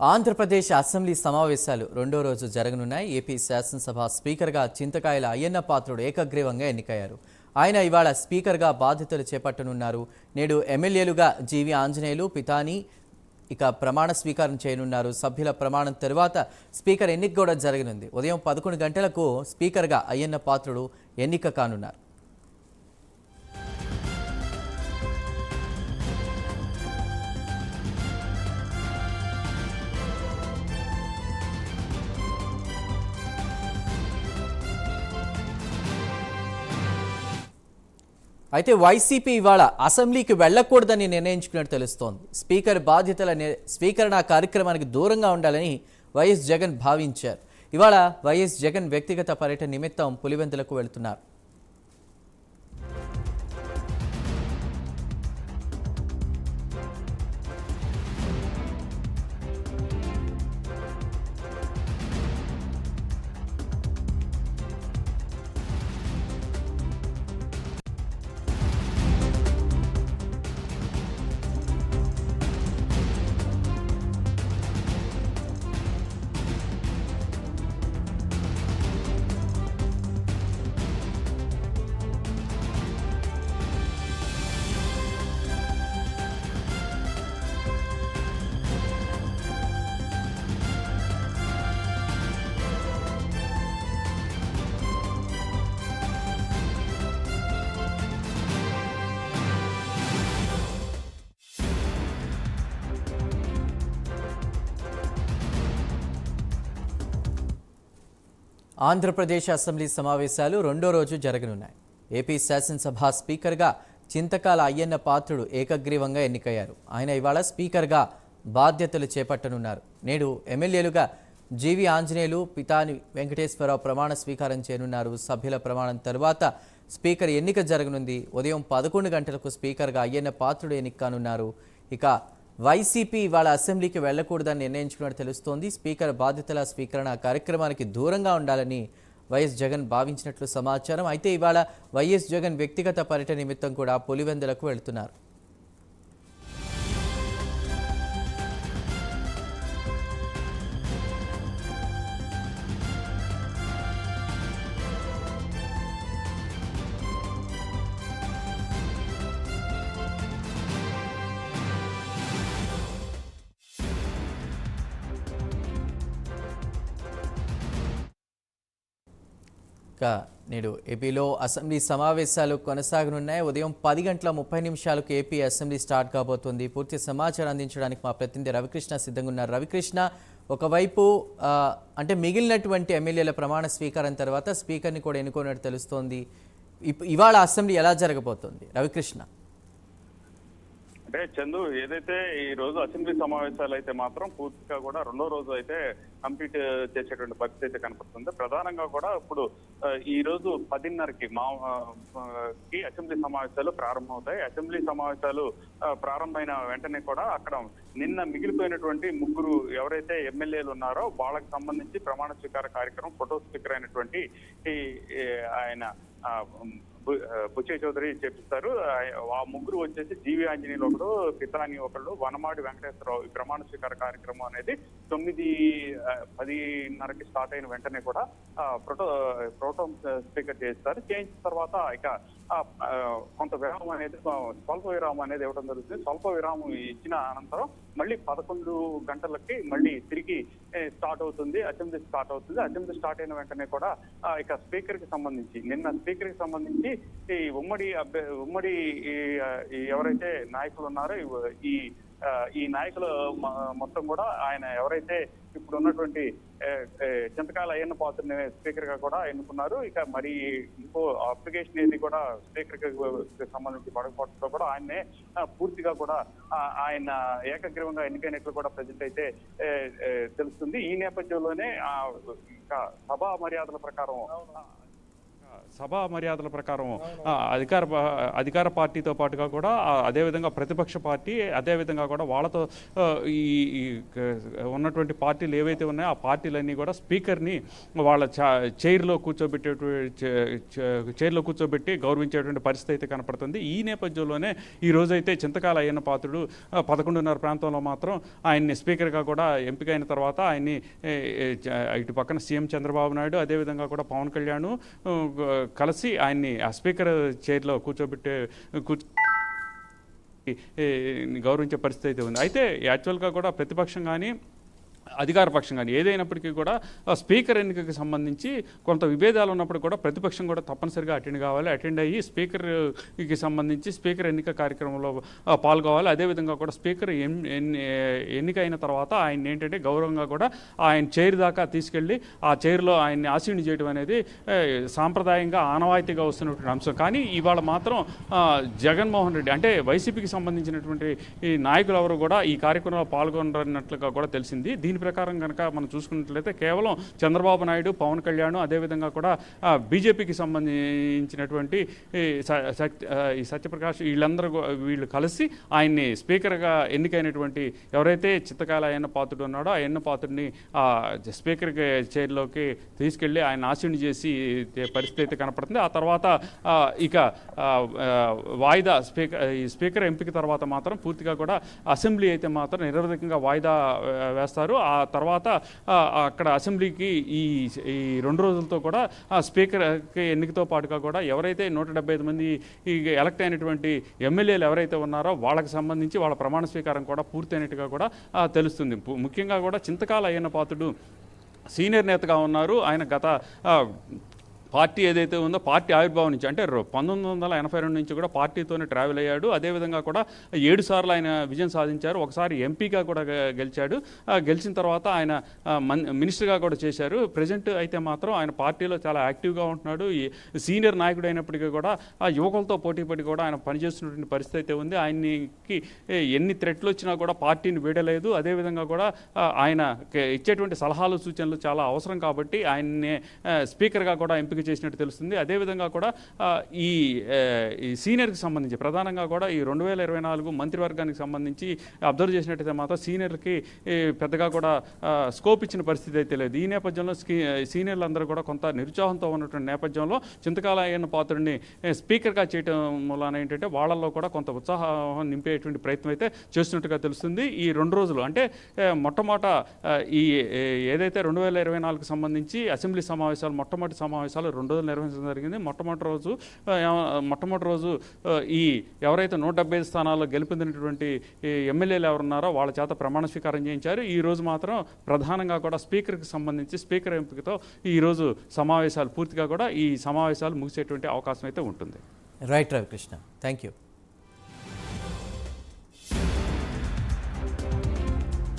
Andhra Pradesh assembly సమావేశాలు రెండో రోజు జరగనున్నాయి. ఏపీ శాసనసభ స్పీకర్గా చింతకాయల అయ్యన్న పాత్రుడు ఏకగ్రీవంగా ఎన్నికయ్యారు. ఆయన ఇవాళ స్పీకర్గా బాధ్యతలు చేపట్టనున్నారు. నేడు ఎమ్మెల్యేలుగా జీవి ఆంజనేయులు పితాని ఇక ప్రమాణ స్వీకారం చేయనున్నారు. సభ్యుల ప్రమాణం తరువాత స్పీకర్ ఎన్నిక కూడా జరగనుంది. ఉదయం పదకొండు గంటలకు స్పీకర్గా అయ్యన్న పాత్రుడు ఎన్నిక కానున్నారు. అయితే వైసీపీ ఇవాళ అసెంబ్లీకి వెళ్ళకూడదని నిర్ణయించుకున్నట్టు తెలుస్తోంది. స్పీకర్ బాధ్యతల స్వీకరణ కార్యక్రమానికి దూరంగా ఉండాలని వైఎస్ జగన్ భావించారు. ఇవాళ వైఎస్ జగన్ వ్యక్తిగత పర్యటన నిమిత్తం పులివెందులకు వెళ్తున్నారు. ఆంధ్రప్రదేశ్ అసెంబ్లీ సమావేశాలు రెండో రోజు జరగనున్నాయి. ఏపీ శాసనసభ స్పీకర్గా చింతకాల అయ్యన్న పాత్రుడు ఏకగ్రీవంగా ఎన్నికయ్యారు. ఆయన ఇవాళ స్పీకర్గా బాధ్యతలు చేపట్టనున్నారు. నేడు ఎమ్మెల్యేలుగా జీవి ఆంజనేయులు పితాని వెంకటేశ్వరరావు ప్రమాణ స్వీకారం చేయనున్నారు. సభ్యుల ప్రమాణం తరువాత స్పీకర్ ఎన్నిక జరగనుంది. ఉదయం పదకొండు గంటలకు స్పీకర్గా అయ్యన్న పాత్రుడు ఎన్నిక కానున్నారు ఇక వైసీపీ ఇవాళ అసెంబ్లీకి వెళ్ళకూడదని నిర్ణయించుకున్నట్టు తెలుస్తోంది. స్పీకర్ బాధ్యతల స్వీకరణ కార్యక్రమానికి దూరంగా ఉండాలని వైఎస్ జగన్ భావించినట్లు సమాచారం. అయితే ఇవాళ వైఎస్ జగన్ వ్యక్తిగత పర్యటన నిమిత్తం కూడా పులివెందులకు వెళ్తున్నారు. ఇక నేడు ఏపీలో అసెంబ్లీ సమావేశాలు కొనసాగనున్నాయి. ఉదయం పది గంటల ముప్పై నిమిషాలకు ఏపీ అసెంబ్లీ స్టార్ట్ కాబోతోంది. పూర్తి సమాచారం అందించడానికి మా ప్రతినిధి రవికృష్ణ సిద్ధంగా ఉన్నారు రవికృష్ణ ఒకవైపు అంటే మిగిలినటువంటి ఎమ్మెల్యేల ప్రమాణ స్వీకారం తర్వాత స్పీకర్ని కూడా ఎన్నుకోనట్టు తెలుస్తోంది. ఇప్- ఇవాళ అసెంబ్లీ ఎలా జరగబోతోంది? రవికృష్ణ. అంటే చందు ఏదైతే ఈ రోజు అసెంబ్లీ సమావేశాలు అయితే మాత్రం పూర్తిగా కూడా రెండో రోజు అయితే కంప్లీట్ చేసేటువంటి పరిస్థితి అయితే కనపడుతుంది. ప్రధానంగా కూడా ఇప్పుడు ఈ రోజు పదిన్నరకి మా కి అసెంబ్లీ సమావేశాలు ప్రారంభమవుతాయి. అసెంబ్లీ సమావేశాలు ప్రారంభమైన వెంటనే కూడా అక్కడ నిన్న మిగిలిపోయినటువంటి ముగ్గురు ఎవరైతే ఎమ్మెల్యేలు ఉన్నారో వాళ్ళకి సంబంధించి ప్రమాణ స్వీకార కార్యక్రమం ఫోటో స్పీకర్ అయినటువంటి ఈ, ఆయన బుచ్చయ్య చౌదరి చేపిస్తారు ఆ- ముగ్గురు వచ్చేసి జీవి ఆంజనేయులు ఒకడు పితాని ఒకళ్ళు వనమాడి వెంకటేశ్వరరావు. ప్రమాణ స్వీకార కార్యక్రమం అనేది తొమ్మిది పదిన్నరకి స్టార్ట్ అయిన వెంటనే కూడా ప్రోటో ప్రోటోం స్పీకర్ చేస్తారు చేయించిన తర్వాత ఇక కొంత విరామం అనేది స్వల్ప విరామం అనేది ఇవ్వడం జరుగుతుంది. స్వల్ప విరామం ఇచ్చిన అనంతరం మళ్ళీ పదకొండు గంటలకి మళ్ళీ తిరిగి స్టార్ట్ అవుతుంది అసెంబ్లీ స్టార్ట్ అవుతుంది. అసెంబ్లీ స్టార్ట్ అయిన వెంటనే కూడా ఇక స్పీకర్కి సంబంధించి నిన్న స్పీకర్కి సంబంధించి ఈ ఉమ్మడి అభ్య ఉమ్మడి ఈ, ఎవరైతే నాయకులు ఉన్నారో ఈ ఈ నాయకులు మొత్తం కూడా ఆయన ఎవరైతే ఇప్పుడు ఉన్నటువంటి చింతకాల అయ్యన్న పాత్రని స్పీకర్గా కూడా ఎన్నుకున్నారు. ఇక మరి ఇంకో అప్లికేషన్ ఏది కూడా స్పీకర్ సంబంధించి పడకపోవడంతో కూడా ఆయన్నే పూర్తిగా కూడా ఆయన ఏకగ్రీవంగా ఎన్నికైనట్లు కూడా ప్రజెంట్ అయితే తెలుస్తుంది. ఈ నేపథ్యంలోనే ఇంకా సభా మర్యాదల ప్రకారం సభా మర్యాదల ప్రకారం అధికార అధికార పార్టీతో పాటుగా కూడా అదేవిధంగా ప్రతిపక్ష పార్టీ అదేవిధంగా కూడా వాళ్ళతో ఈ ఉన్నటువంటి పార్టీలు ఏవైతే ఉన్నాయో ఆ పార్టీలన్నీ కూడా స్పీకర్ని వాళ్ళ చా చైర్లో కూర్చోబెట్టేటువంటి చైర్లో కూర్చోబెట్టి గౌరవించేటువంటి పరిస్థితి అయితే కనపడుతుంది. ఈ నేపథ్యంలోనే ఈ రోజైతే చింతకాల అయ్యన్న పాత్రుడు పదకొండున్నర ప్రాంతంలో మాత్రం ఆయన్ని స్పీకర్గా కూడా ఎంపికైన తర్వాత ఆయన్ని ఇటు పక్కన సీఎం చంద్రబాబు నాయుడు అదేవిధంగా కూడా పవన్ కళ్యాణ్ కలిసి ఆయన్ని ఆ స్పీకర్ చైర్లో కూర్చోబెట్టే కూర్చో గౌరవించే పరిస్థితి అయితే ఉంది. అయితే యాక్చువల్గా కూడా ప్రతిపక్షం కానీ అధికారపక్షం కానీ ఏదైనప్పటికీ కూడా స్పీకర్ ఎన్నికకి సంబంధించి కొంత విభేదాలు ఉన్నప్పుడు కూడా ప్రతిపక్షం కూడా తప్పనిసరిగా అటెండ్ కావాలి. అటెండ్ అయ్యి స్పీకర్కి సంబంధించి స్పీకర్ ఎన్నిక కార్యక్రమంలో పాల్గొవాలి. అదేవిధంగా కూడా స్పీకర్ ఎన్- ఎన్ని- ఎన్నిక అయిన తర్వాత ఆయన ఏంటంటే గౌరవంగా కూడా ఆయన చైర్ దాకా తీసుకెళ్ళి ఆ చైర్లో ఆయన్ని ఆసీని చేయడం అనేది సాంప్రదాయంగా ఆనవాయితీగా వస్తున్నటువంటి అంశం. కానీ ఇవాళ మాత్రం జగన్మోహన్ రెడ్డి అంటే వైసీపీకి సంబంధించినటువంటి ఈ నాయకులు ఎవరు కూడా ఈ కార్యక్రమంలో పాల్గొనన్నట్లుగా కూడా తెలిసింది. దీని ప్రకారం కనుక మనం చూసుకున్నట్లయితే కేవలం చంద్రబాబు నాయుడు పవన్ కళ్యాణ్ అదేవిధంగా కూడా బీజేపీకి సంబంధించినటువంటి ఈ స- సత్య- సత్యప్రకాష్ వీళ్ళందరూ వీళ్ళు కలిసి ఆయన్ని స్పీకర్గా ఎన్నికైనటువంటి ఎవరైతే చిత్తకాల అయ్యన్న పాత్రుడు ఉన్నాడో ఆ అయ్యన్న పాత్రుడిని స్పీకర్ చైర్లోకి తీసుకెళ్ళి ఆయన ఆశీని చేసి పరిస్థితి అయితే కనపడుతుంది. ఆ తర్వాత ఇక వాయిదా స్పీకర్ ఈ స్పీకర్ ఎంపిక తర్వాత మాత్రం పూర్తిగా కూడా అసెంబ్లీ అయితే మాత్రం నిరవధికంగా వాయిదా వేస్తారు. ఆ ఆ తర్వాత అక్కడ అసెంబ్లీకి ఈ ఈ రెండు రోజులతో కూడా ఆ స్పీకర్కి ఎన్నికతో పాటుగా కూడా ఎవరైతే నూట డెబ్బై ఐదు మంది ఈ ఎలక్ట్ అయినటువంటి ఎమ్మెల్యేలు ఎవరైతే ఉన్నారో వాళ్ళకి సంబంధించి వాళ్ళ ప్రమాణ స్వీకారం కూడా పూర్తయినట్టుగా కూడా తెలుస్తుంది. ముఖ్యంగా కూడా చింతకాల అయ్యన్న పాత్రుడు సీనియర్ నేతగా ఉన్నారు. ఆయన గత పార్టీ ఏదైతే ఉందో పార్టీ ఆవిర్భావం నుంచి అంటే పంతొమ్మిది వందల ఎనభై రెండు నుంచి కూడా పార్టీతోనే ట్రావెల్ అయ్యాడు. అదేవిధంగా కూడా ఏడు సార్లు ఆయన విజయం సాధించారు. ఒకసారి ఎంపీగా కూడా గెలిచాడు. గెలిచిన తర్వాత ఆయన మన్ మినిస్టర్గా కూడా చేశారు. ప్రజెంట్ అయితే మాత్రం ఆయన పార్టీలో చాలా యాక్టివ్గా ఉంటున్నాడు. ఈ సీనియర్ నాయకుడు అయినప్పటికీ కూడా ఆ యువకులతో పోటీపడి కూడా ఆయన పనిచేస్తున్నటువంటి పరిస్థితి అయితే ఉంది. ఆయనకి ఎన్ని థ్రెట్లు వచ్చినా కూడా పార్టీని వీడలేదు. అదేవిధంగా కూడా ఆయన ఇచ్చేటువంటి సలహాలు సూచనలు చాలా అవసరం కాబట్టి ఆయన్నే స్పీకర్గా కూడా ఎంపిక చేసినట్టు తెలుస్తుంది. అదేవిధంగా కూడా ఈ సీనియర్కి సంబంధించి ప్రధానంగా కూడా ఈ రెండు వేల ఇరవై నాలుగు మంత్రివర్గానికి సంబంధించి అబ్జర్వ్ చేసినట్టయితే మాత్రం సీనియర్కి పెద్దగా కూడా స్కోప్ ఇచ్చిన పరిస్థితి అయితే లేదు. ఈ నేపథ్యంలో సీనియర్లందరూ సీనియర్లు అందరూ కూడా కొంత నిరుత్సాహంతో ఉన్నటువంటి నేపథ్యంలో చింతకాల అయిన పాత్రుడిని స్పీకర్గా చేయటం మూలాన ఏంటంటే వాళ్ళల్లో కూడా కొంత ఉత్సాహం నింపేటువంటి ప్రయత్నం అయితే చేస్తున్నట్టుగా తెలుస్తుంది. ఈ రెండు రోజులు అంటే మొట్టమొదట ఈ ఏదైతే రెండు వేల ఇరవై నాలుగుకి సంబంధించి అసెంబ్లీ సమావేశాలు మొట్టమొదటి సమావేశాలు రెండు రోజులు నిర్వహించడం జరిగింది. మొట్టమొదటి రోజు మొట్టమొదటి రోజు ఈ ఎవరైతే నూట డెబ్బై ఐదు స్థానాల్లో గెలుపొందినటువంటి ఎమ్మెల్యేలు ఎవరున్నారో వాళ్ళ చేత ప్రమాణ స్వీకారం చేయించారు. ఈ రోజు మాత్రం ప్రధానంగా కూడా స్పీకర్కి సంబంధించి స్పీకర్ ఎంపికతో ఈరోజు సమావేశాలు పూర్తిగా కూడా ఈ సమావేశాలు ముగిసేటువంటి అవకాశం అయితే ఉంటుంది. Right Ravikrishna thank you